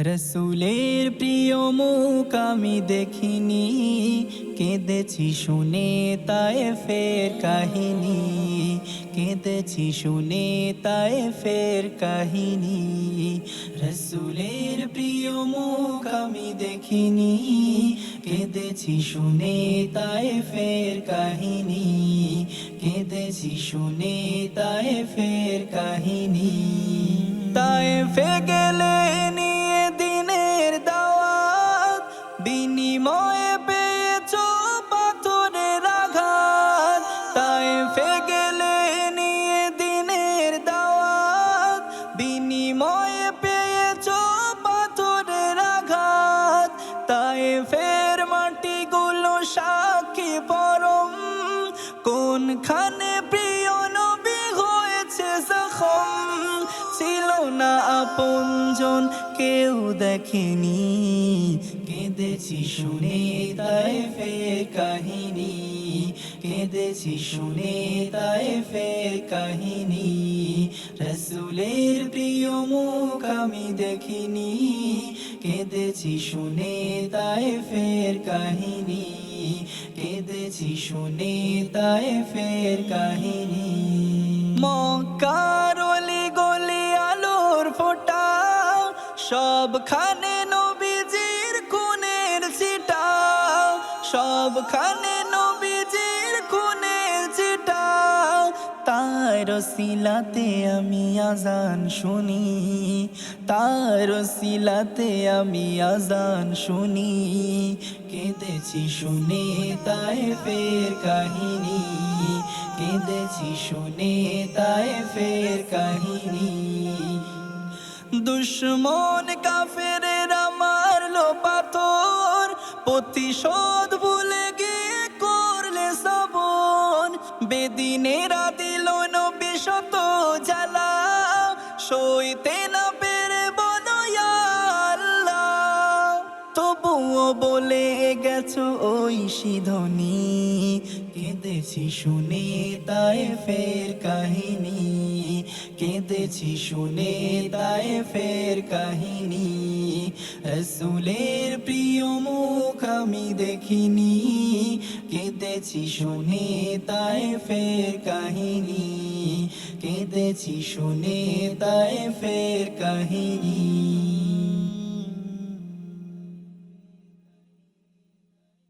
রসুলের প্রিয় মুখ আমি দেখিনি। কেঁদেছি শুনে তাই ফের কাহিনী। কেঁদেছি শুনে তাই ফের কাহিনী। রসুলের প্রিয় মুখ আমি দেখিনি। কেঁদেছি শুনে তাই ফের কাহিনী। কেঁদেছি শুনে তাই ফের কাহিনী। তাই ফে তাই ফের মাটিগুলো সাক্ষী পরম। কোনখানে প্রিয় নবী হয়েছে জখম? ছিল না আপনজন, কেউ দেখেনি। কেঁদেছি শুনে তাই ফের কাহিনী। কেঁদেছি শুনে তাই ফের কাহিনী। রসুলের আমি দেখিনি। কেঁদেছি শুনে তাই ফের কাহিনী। কেঁদেছি শুনে তাই ফের কাহিনী। মক্কার গলি আলোর ফোটা, সবখানে নবীজির খুনের ছিটা, সবখানে সিলাতে আমি আজান শুনি, তার সিলাতে আমি আজান শুনি। কেঁদেছি শুনে তাই ফের কাহিনী, কেঁদেছি শুনে তাই ফের কাহিনী। দুশ্মন কাফের মারলো পাথর, প্রতিশোধ ভুলে গিয়ে করলে সবন। বেদিনেরা দিল নবী শত জ্বালা, সইতে না পেরে আল্লাহ। তবুও বলে গেছো ওই সিধনি, কেঁদেছি শুনে তাই ফের কাহিনী, কেঁদেছি শুনে তাই ফের কাহিনী। রসুলের প্রিয় মুখ আমি দেখিনি। কেঁদেছি শুনে তাই ফের কাহিনী। কেঁদেছি শুনে তাই ফের কাহিনী।